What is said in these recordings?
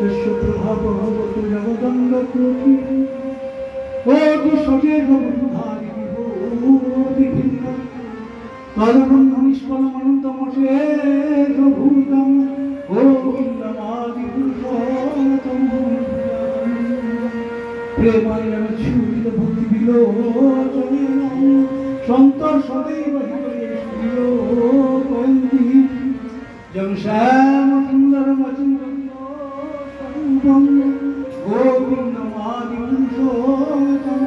বিশ্বপ্রভাবত জগদণ্ড কোটি কোটি সজের ধারি বিভূতি ভিন্ন তদবন্ধ নিষ্ফলমনন্তমশে ভূতম গোবিন্দমাদি পুরুষোত্তম প্রেমায়ণ ছুরিত ভক্তি বিলোচনে সন্তর সদৈব জন শ্যাম সুন্দর মচিন্দরূপম গোবিন্দমাদি পুরুষোত্তম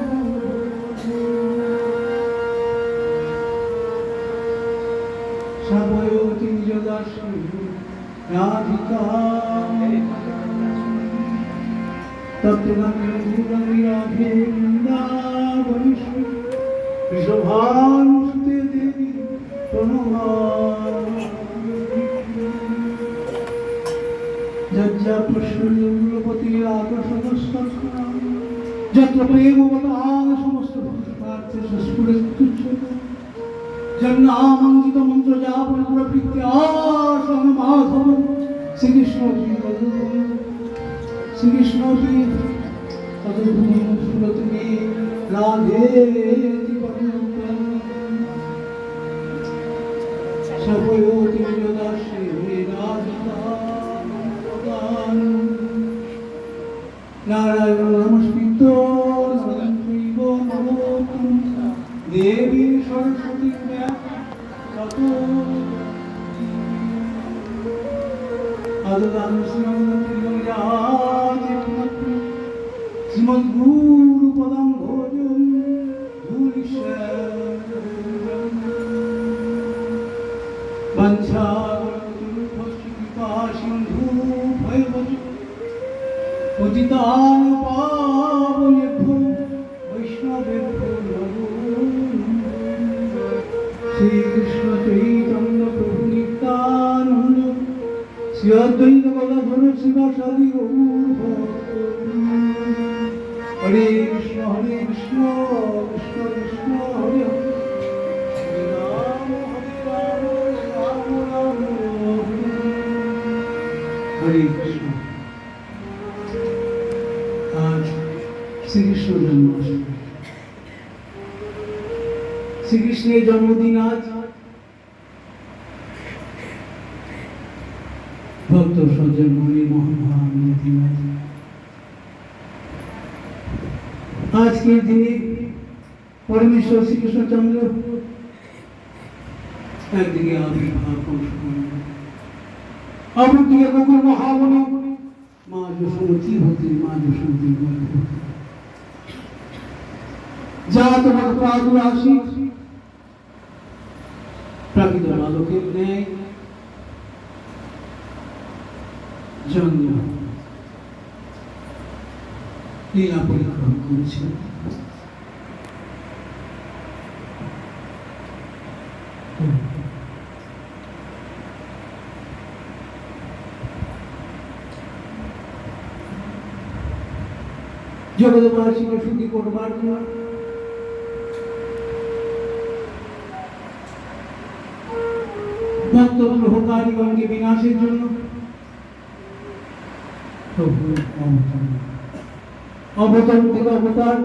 সবয়তি নিজ দাসী রাধিকা তত্ত্বগঙ্গী প্রেমবতাং সমস্ত পুষ্পার্থে সস্ফুরে তুচ্ছতে জন্নামঙ্কিত মন্ত্র যা প্রবৃত্তি আসন মাধব শ্রীকৃষ্ণ শ্রীকৃষ্ণ রাধে। তত আদান শ্রীমদ গুরু পদম ভোজন সিন্ধু ভৈবতী পতিতান কৃষ্ণ কৃষ্ণ কৃষ্ণ শ্রীকৃষ্ণ জন্মাষ্টমী শ্রীকৃষ্ণের জন্মদিন আজ ভক্ত সজ্জন আজকের দিনে পরমেশ্বর শ্রীকৃষ্ণচন্দ্র একদিকে অপরদিকে গোকুল মহাবনে মা যশোমতী হতে মা যশোমতী যা তোমার প্রাদুর আসি প্রাকৃত বালকের ন্যায়। জন্ম। লীলা পরিক্রম করেছে জগৎবাসীকে শুদ্ধি করবার জন্য ভক্ত গ্রহকারীগণকে বিনাশের জন্য প্রভু অবতার থেকে অবতার।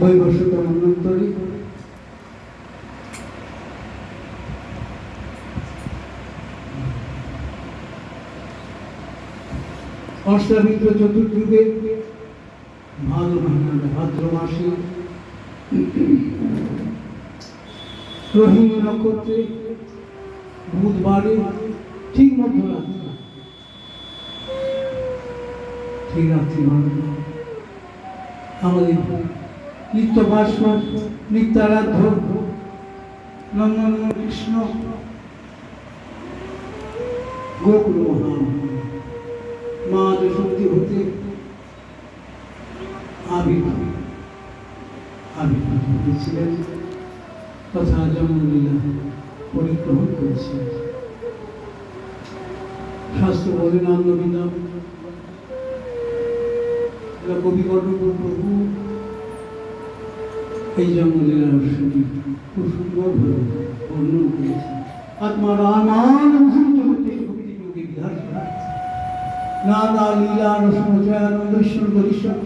বৈবস্বত মন্বন্তরী অষ্টামিত্র চতুর্যুগে ভাদ্র ভাদ্র মাসে রোহিণী নক্ষত্রে বুধবারে ঠিক মধ্যরাত্রি। ঠিক রাত্রি আমাদের নিত্য ভাস্কর নিত্যারাধ্য নন্দন কৃষ্ণ গোকুল মা যশক্তি হতে আবির্ভাব তথা জন্মলীলা পরিক্রমণ করেছিলেন শাস্ত্র বলেন আন্নবিন্দা কবি কর্ণপুর প্রভু। এই জন্মলীলা রহস্যটি খুব সুন্দরভাবে বর্ণন করেছে। আত্মা রামান জগতে ভক্তি যোগে বিধান নানা লীলা রসমজয়ানন্দেশ্বর গরিশ্বর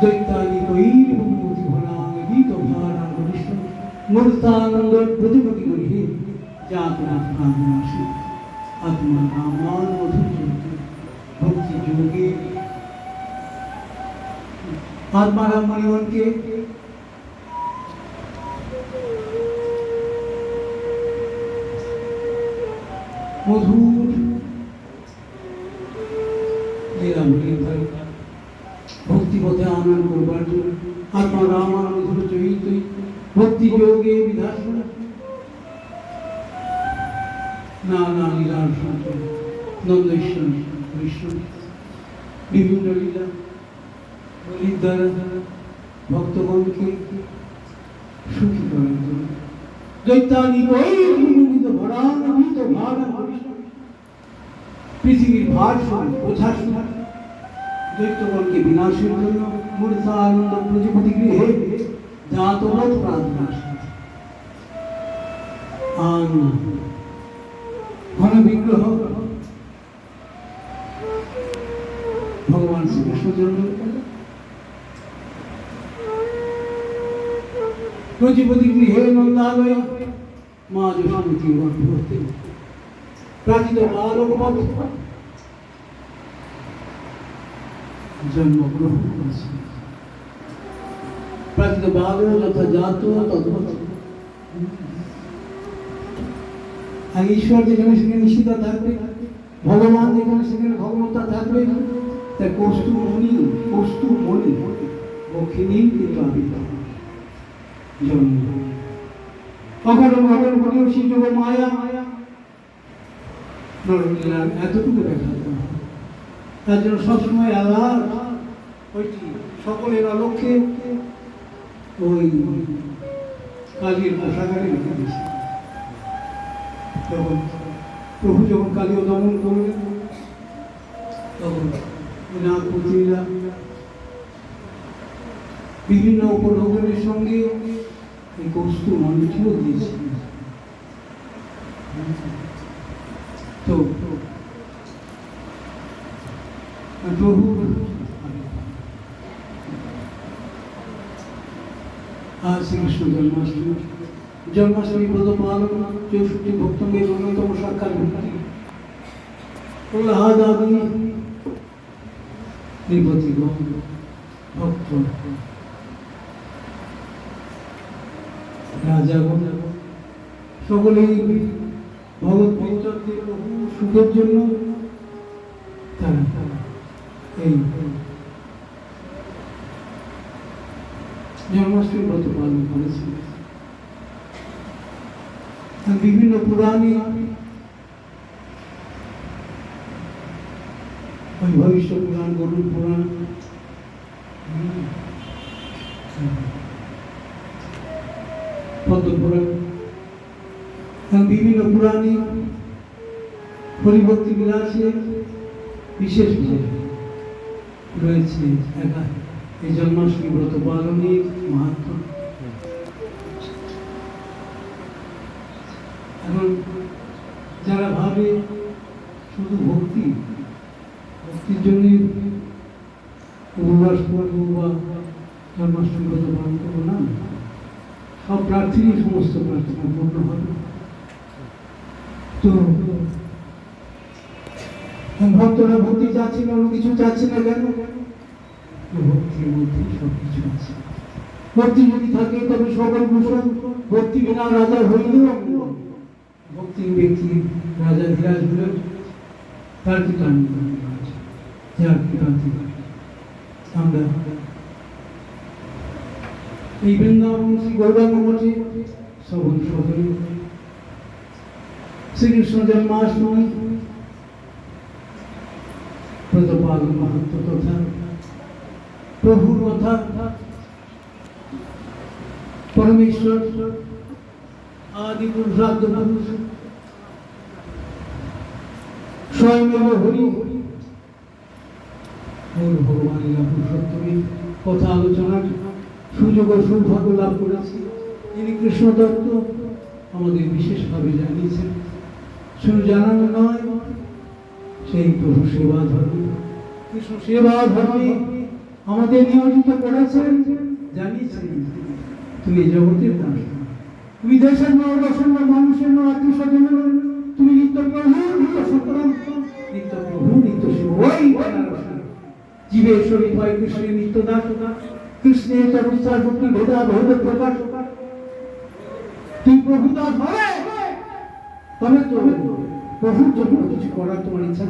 দৈত্যানি কৈর ভূমতি ভরাং গীত ভারাং গরিশ্বর মূর্তানন্দ প্রতিপতি গরিহে যাতনা প্রাণনাশী আত্মা নামান মধুর ভক্তি যোগে। আত্মারাম মণিবনকে মধুর ভাই ভক্তিপথে আনন্দ করবার জন্য। আত্মা রাম মধুর চরিত ভক্তি যোগে বিধান নানা লীলার সঞ্চয় নন্দেশ্বর বৈষ্ণব বিভিন্ন লীলা বলির দ্বারা ভক্তগণকে সুখী করার জন্য দৈত্যানি বৈরিত ভরানিত ভারা, পৃথিবীর ভার সমান বোঝার দৈত্যগণকে বিনাশের জন্য মূর্তা আনন্দ গৃহে জাত প্রার্থনা আন ঘন বিগ্রহ ভগবান শ্রীকৃষ্ণ জন্ম প্রতিপতি গৃহে নন্দালয় মা যশোমতী গর্ভবতী প্রাচিত বালক জন্মগ্রহণ করেছে প্রাচিত বালক যথা জাত তদ্ভুত আর ঈশ্বর যেখানে সেখানে নিশ্চিত থাকবে ভগবান যেখানে সেখানে ভগবতা থাকবে তাই কস্তু মণি কস্তু মণি দক্ষিণী কিন্তু আবির্ভাব জন্ম। অকারণ অকারণ মনে শিযোগ মায়া। মায়া এতটুকু দেখা তার জন্য সবসময় আল্লাহ ওইটি সকলের অলক্ষ্যে ওই কালীর পোশাকারে রেখে দিয়েছে। তখন প্রভু যখন কালীয় দমন করলেন, তখন বিভিন্ন উপঢৌকনের সঙ্গে এই কস্তু মন্দিরটিও দিয়েছিলেন তো, প্রভু, আজ শ্রীকৃষ্ণ জন্মাষ্টমী। জন্মাষ্টমী ব্রত পালন, চৌষট্টি ভক্তঙ্গের অন্যতম সাক্ষাৎ ভক্তি প্রহ্লাদ নিপতি ভক্ত রাজাগণ সকলেই ভগৎ বহু সুখের জন্য এই জন্মাষ্টমী ব্রত পালন করেছিল বিভিন্ন পুরাণে ওই ভবিষ্য পুরাণ গরুর পুরাণ এবং বিভিন্ন পুরাণে পরিবর্তী বিলাসে বিশেষ রয়েছে। একা এই জন্মাষ্টমী ব্রত পালনের মাহাত্ম। এখন যারা ভাবে শুধু ভক্তি ভক্তির জন্য উপবাস করব বা জন্মাষ্টমী ব্রত পালন করব না সব প্রার্থীরই সমস্ত প্রার্থনা পূর্ণ হবে তো ভক্তরা ভক্তি চাচ্ছে না অন্য কিছু চাচ্ছে না কেন? ভক্তির মধ্যে সব কিছু আছে। ভক্তি যদি থাকে, তবে সকল ভূষণ ভক্তি বিনা রাজা হইলেও ভক্তি ব্যক্তি রাজা তার কি যার কি আমরা এই বৃন্দাবন শ্রী গৌরাঙ্গ মঠে সবল সকলে শ্রীকৃষ্ণ জন্মাষ্টমী প্রতপালন মাহাত্ম তথা প্রভুর কথা পরমেশ্বর আদি পুরুষার্থ পুরুষ। স্বয়ং হরি। মূল ভগবান লীলা পুরুষোত্তমী, কথা আলোচনার সুযোগ ও সৌভাগ্য লাভ করেছি। তিনি কৃষ্ণ দত্ত আমাদের বিশেষভাবে জানিয়েছেন। শুধু জানানো নয়, সেই প্রভু সেবা ধর্মে, কৃষ্ণ সেবা ধর্মে আমাদের নিয়োজিত করেছেন, জানিয়েছেন তুমি জগতের দাস তুমি দেশের নরদর্শন মানুষের নয় আত্মীয় স্বজনের তুমি নিত্য প্রভু, নিত্য সতরাম নিত্য প্রভু, নিত্য শিব। জীবের শরীর হয় কৃষ্ণের নিত্য দাস কৃষ্ণের চরুচার ভক্তি ভেদা ভেদ প্রকাশ। তুই হবে? তবে তো প্রভুর জন্য কিছু করার তোমার ইচ্ছা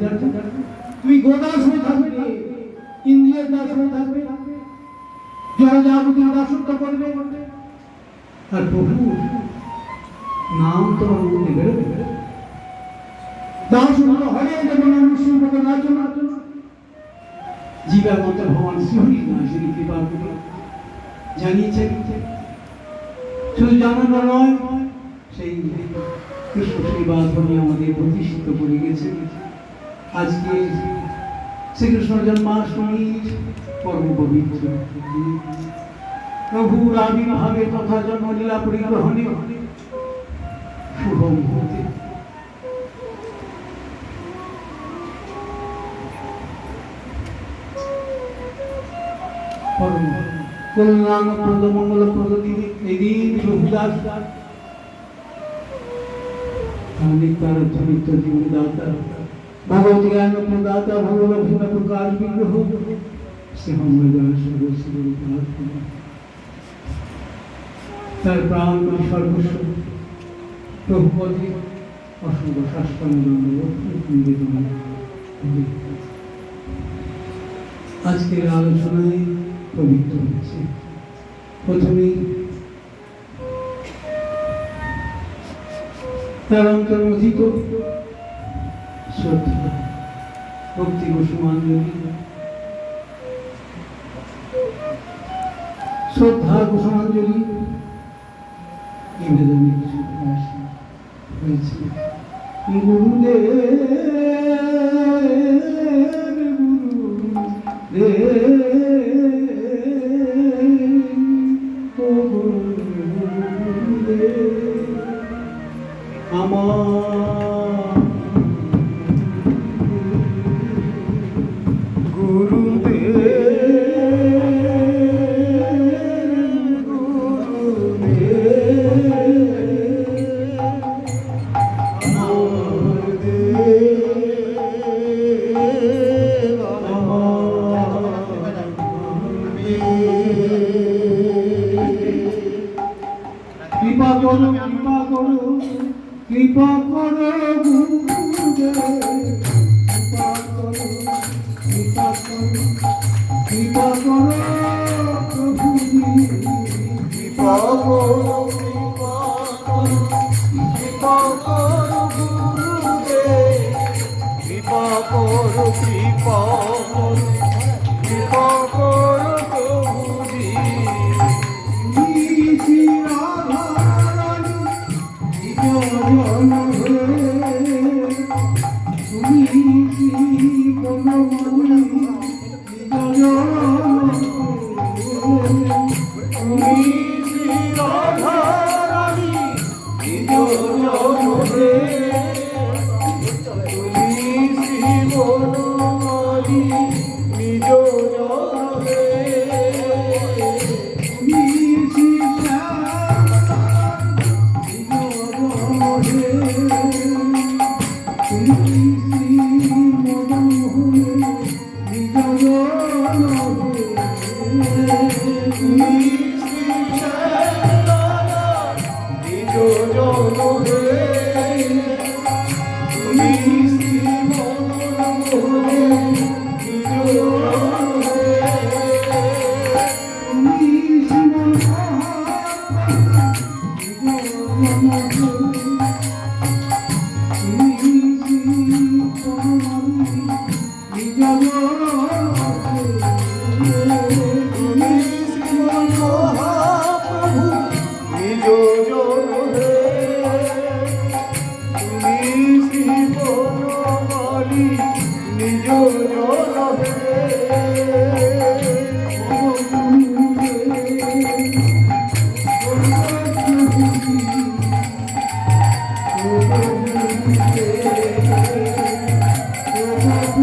তুমি গোদাস হয়ে থাকবে ইন্দ্রিয়ের দাস হয়ে থাকবে যাবতীয় দাসত্ব করবে। আর প্রভু নাম তোমার মধ্যে বেরোবে। দাস হলো হরে, যেমন অনুষ্ঠিত নাচ নাচ জীবের মতো ভগবান শ্রী না শ্রী কৃপা জানিয়েছে। শুধু জানানো নয়, সেই কৃষ্ণ শ্রীবাধনী আমাদের প্রতিষ্ঠিত করে গেছে। আজকে শ্রীকৃষ্ণ জন্মাষ্টমীর পরম পবিত্র। দিন। প্রভুর আবির্ভাবে তথা জন্মলীলা পরিগ্রহণে শুভ মুহূর্তে। পরম কল্যাণ প্রদ মঙ্গল প্রদ দিনে এই দিন প্রভুদাস নিত্যার নিত্য জীবন ভগবত জ্ঞান প্রদাতা প্রকাশ বিগ্রহ? শ্রীহময় জ্ঞান সর্বস্ব তার প্রাণ সর্বস্ব। প্রভুপতি অসংখ্য শাস্ত্রাঙ্গ নিবেদন আজকের আলোচনায় পবিত্র হচ্ছে প্রথমেই তার অন্তর্মোধিত শ্রদ্ধা ভক্তি শ্রদ্ধা হয়েছে গুরুদেব গুরুদেব Oh, hey.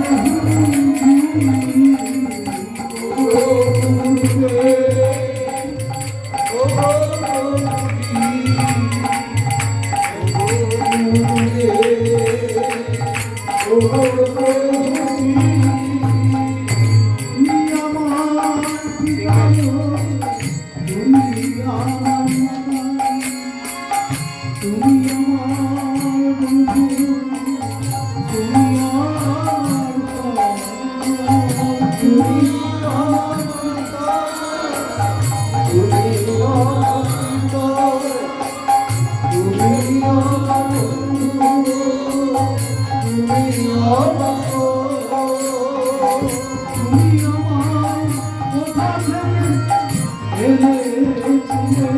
ああ。থেকে এনেছিলে?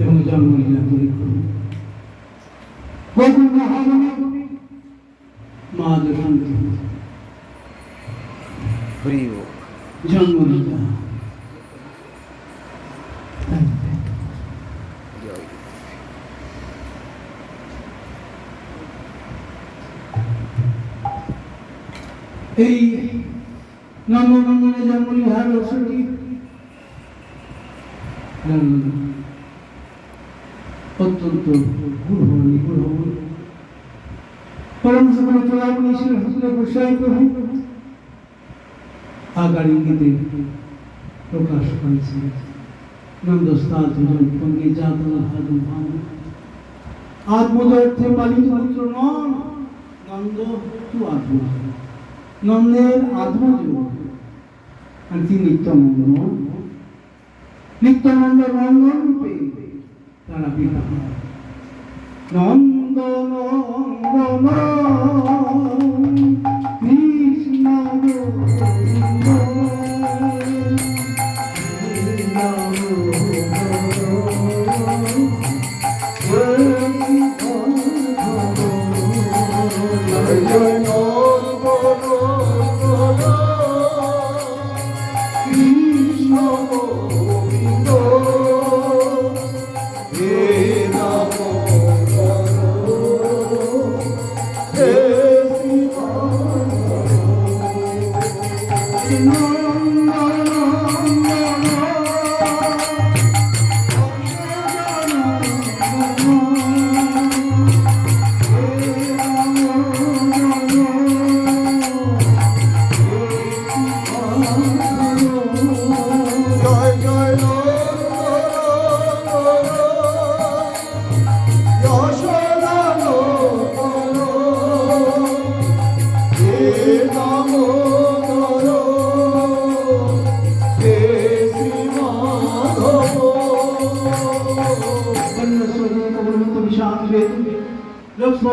এবং জন্ম লীলা পরীক্ষণ গোকুল মহামণি মা শান্তি হরি ও জন্ম লীলা জয় এই নন্দনন্দনে জন্ম লীলার রসটি অত্যন্ত নিগুঢ় পরম সকল চূড়ামণি শ্রী হস্তে গোসাই প্রভু। আগার ইঙ্গিতে প্রকাশ করেছে নন্দস্তাল দুজন পঙ্গে জাতন হাদু ভান আত্মদর্থে পালিত মাত্র নন, নন্দ তু আত্মজ নন্দের আত্মজ আর তিনি নিত্যানন্দ নন? নিত্যানন্দ নন্দন রূপে তারা বিবাহ নন্দ নন্দন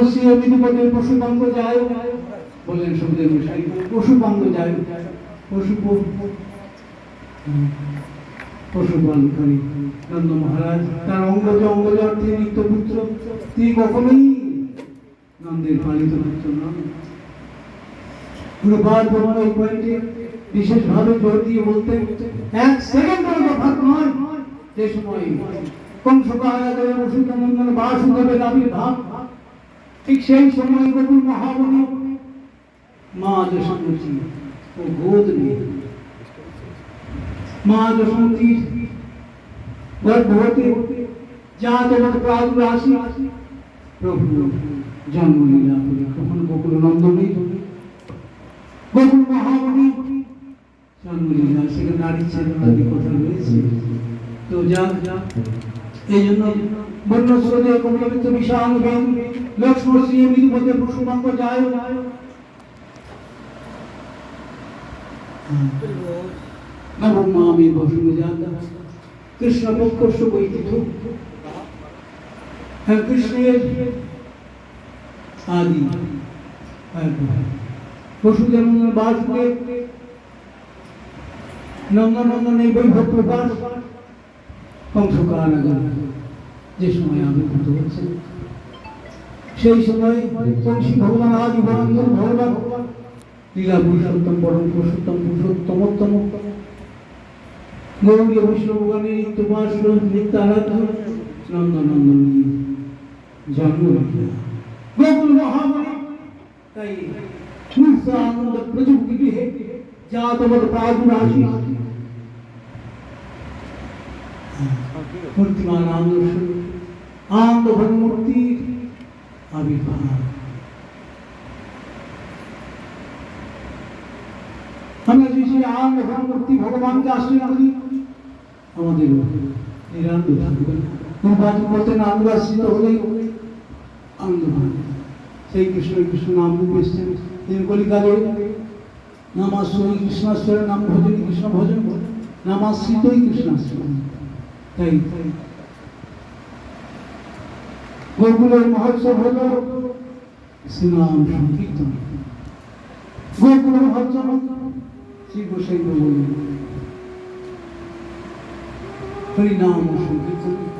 লক্ষ্মণশ্রী বিধিপদের পশুপাঙ্গ যায়। বললেন সুখদেব গোসাই পশুপাঙ্গ যায়। পশু পশুপালনকারী নন্দ মহারাজ, তার অঙ্গজ অঙ্গজ অর্থে নিত্য পুত্র, তিনি কখনোই নন্দের পালিত পুত্র নন। গুরুপাদ বর্মা এই পয়েন্টে বিশেষভাবে জোর দিয়ে বলতেন, এক সেকেন্ড তফাৎ নয়। যে সময় কংস কারাগারে বসুতনন্দন বাসুদেবের আবির্ভাব ঠিক সেই সময় গোকুল মহামণি মা যশোমতী ও গোদ নিয়ে মা যশোমতীর গর্ভবতী যা তোমার প্রাদুর আসি প্রভু জন্ম লীলা করে কখন গোকুল নন্দনী গোকুল মহামণি জন্ম লীলা সেখানে নারী ছেলে কথা রয়েছে তো যাক যাক এই জন্য বন্য স্রোতে কমলমিত্র বিশাল বেন লক্ষ্মণ শ্রী বিধিপতি পশুমাঙ্গ যায় নবমামি বসুন জাতা কৃষ্ণ পক্ষ বৈদিত হ্যাঁ কৃষ্ণের আদি বসুদেব বাসুদেব নন্দনন্দন এই বৈভব প্রকাশ কংস কারাগার যে সময় আবির্ভূত হচ্ছে সেই সময় কংসী ভগবান, আদি ভগবান ভগবান লীলা পুরুষোত্তম, পরম পুরুষোত্তম পুরুষোত্তমোত্তম গৌরী বৈষ্ণবগণের নিত্যবাস নিত্য আরাধ্য নন্দনন্দনী, জন্ম মহামণি, তাই তুলসা আনন্দ প্রযুক্তি গৃহে যা তোমার প্রাদুরাশি মূর্তিমান আনন্দ স্বরূপ, আনন্দ মূর্তি আবির্ভাব। আমরা যে সেই আনন্দ মূর্তি ভগবানকে আশ্রয় করি আমাদের নিরানন্দ থাকবে নির্বাচন করতেন হলেই আনন্দ সেই কৃষ্ণ কৃষ্ণ নাম এসছেন। তিনি নামাশ্রয়ী নাম ভজন কৃষ্ণ ভজন নামাশ্রিতই কৃষ্ণাশ্রয় তাই গোকুলের মহোৎসব হল শ্রীরাম সংকীর্তন। গোকুলের মহোৎসব শ্রী গোসাই হরিনাম সংকীর্তন।